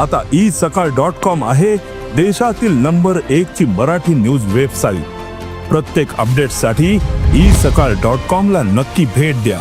आता ई सकाळ dot com आहे देशातील नंबर एक ची मराठी न्यूज वेबसाईट. प्रत्येक अपडेटसाठी ई सकाळ डॉट कॉम ला नक्की भेट द्या.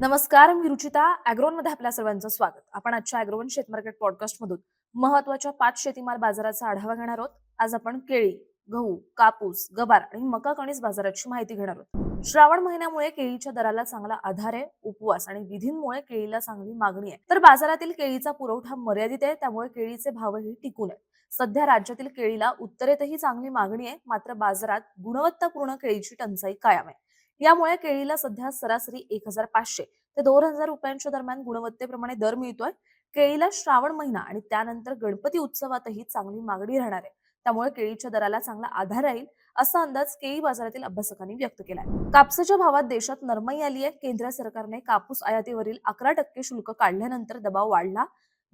नमस्कार मी रुचिता. अॅग्रोनमध्ये आपल्या सर्वांचं स्वागत. आपण आजच्या अॅग्रोवन शेतमार्केट पॉडकास्ट मधून महत्त्वाच्या पाच शेतीमाल बाजाराचा आढावा घेणार आहोत. आज आपण केळी गहू कापूस गबार आणि मका कणीस बाजाराची माहिती घेणार आहोत. श्रावण महिन्यामुळे केळीच्या दराला चांगला आधार आहे उपवास आणि विधींमुळे केळीला चांगली मागणी आहे. तर बाजारातील केळीचा पुरवठा मर्यादित आहे त्यामुळे केळीचे भावही टिकून आहेत. सध्या राज्यातील केळीला उत्तरेतही चांगली मागणी आहे मात्र बाजारात गुणवत्तापूर्ण केळीची टंचाई कायम आहे. यामुळे केळीला सध्या सरासरी एक हजार पाचशे ते दोन हजार रुपयांच्या दरम्यान गुणवत्तेप्रमाणे दर मिळतोय. केळीला श्रावण महिना आणि त्यानंतर गणपती उत्सवातही चांगली मागणी राहणार आहे. त्यामुळे केळीच्या दराला चांगला आधार राहील असा अंदाज केळी बाजारातील अभ्यासकांनी व्यक्त केलाय. कापसाच्या भावात देशात नरमाई आली आहे. केंद्र सरकारने कापूस आयातीवरील अकरा टक्के शुल्क काढल्यानंतर दबाव वाढला.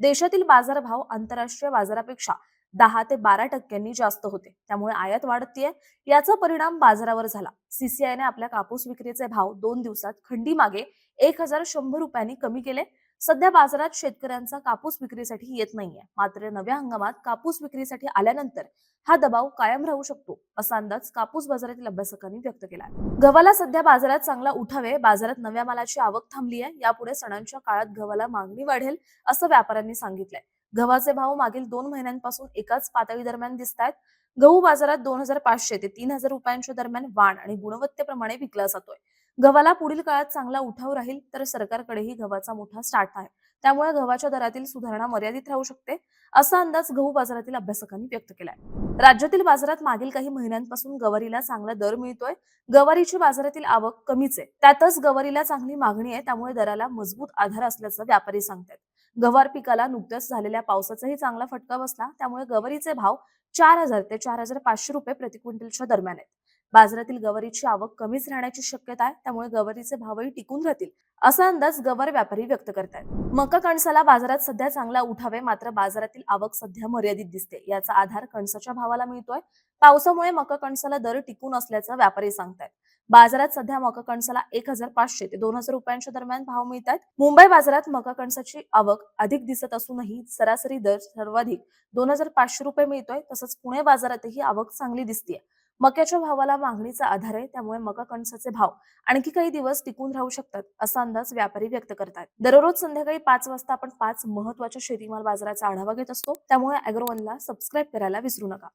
देशातील बाजारभाव आंतरराष्ट्रीय बाजारापेक्षा दहा ते बारा टक्क्यांनी जास्त होते. त्यामुळे आयात वाढतीये. याचा परिणाम बाजारावर झाला. सीसीआयने आपल्या कापूस विक्रीचे भाव दोन दिवसात खंडी मागे एक हजार शंभर रुपयांनी कमी केले. सध्या बाजारात शेतकऱ्यांचा कापूस विक्रीसाठी येत नाहीये. मात्र नव्या हंगामात कापूस विक्रीसाठी आल्यानंतर हा दबाव कायम राहू शकतो असा अंदाज कापूस बाजारातील अभ्यासकांनी व्यक्त केला गव्हाला सध्या बाजारात चांगला उठावे बाजारात नव्या मालाची आवक थांबली आहे यापुढे सणांच्या काळात गव्हाला मागणी वाढेल असं व्यापाऱ्यांनी सांगितलंय. गव्हाचे भाव मागील दोन महिन्यांपासून एकाच पातळी दरम्यान दिसत आहेत गहू बाजारात दोन हजार पाचशे ते तीन हजार रुपयांच्या दरम्यान वाण आणि गुणवत्तेप्रमाणे विकला जातोय. गव्हाला पुढील काळात चांगला उठाव राहील तर सरकारकडेही गव्हाचा मोठा स्टार्ट आहे. त्यामुळे गव्हाच्या दरातील सुधारणा मर्यादित राहू शकते असा अंदाज गहू बाजारातील अभ्यासकांनी व्यक्त केलाय. राज्यातील बाजारात मागील काही महिन्यांपासून गवारीला चांगला दर मिळतोय. गवारीची बाजारातील आवक कमीच आहे. त्यातच गवारीला चांगली मागणी आहे त्यामुळे दराला मजबूत आधार असल्याचं व्यापारी सांगतात गवार पिकाला नुकत्याच झालेल्या पावसाचाही चांगला फटका बसला त्यामुळे गवारीचे भाव चार हजार ते चार हजार पाचशे रुपये प्रति क्विंटलच्या दरम्यान आहेत. बाजारातील गवारीची आवक कमीच राहण्याची शक्यता आहे त्यामुळे गवारीचे भावही टिकून राहतील असा अंदाज गवार व्यापारी व्यक्त करतात मका कणसाला बाजारात सध्या चांगला उठावे मात्र बाजारातील आवक सध्या मर्यादित दिसते याचा आधार कणसाच्या भावाला मिळतोय. पावसामुळे मका कणसाला दर टिकून असल्याचं व्यापारी सांगतायत. बाजारात सध्या मका कणसाला एक हजार पाचशे ते दोन हजार रुपयांच्या दरम्यान भाव मिळतात मुंबई बाजारात मका कणसाची आवक अधिक दिसत असूनही सरासरी दर सर्वाधिक दोन हजार पाचशे रुपये मिळतोय तसंच पुणे बाजारातही आवक चांगली दिसतीये. मक्याच्या भावाला मागणीचा आधार आहे त्यामुळे मका कणसाचे भाव आणखी काही दिवस टिकून राहू शकतात असा अंदाज व्यापारी व्यक्त करतात. दररोज संध्याकाळी पाच वाजता आपण पाच महत्त्वाच्या शेतीमाल बाजाराचा आढावा घेत असतो त्यामुळे अॅग्रोवनला सबस्क्राईब करायला विसरू नका.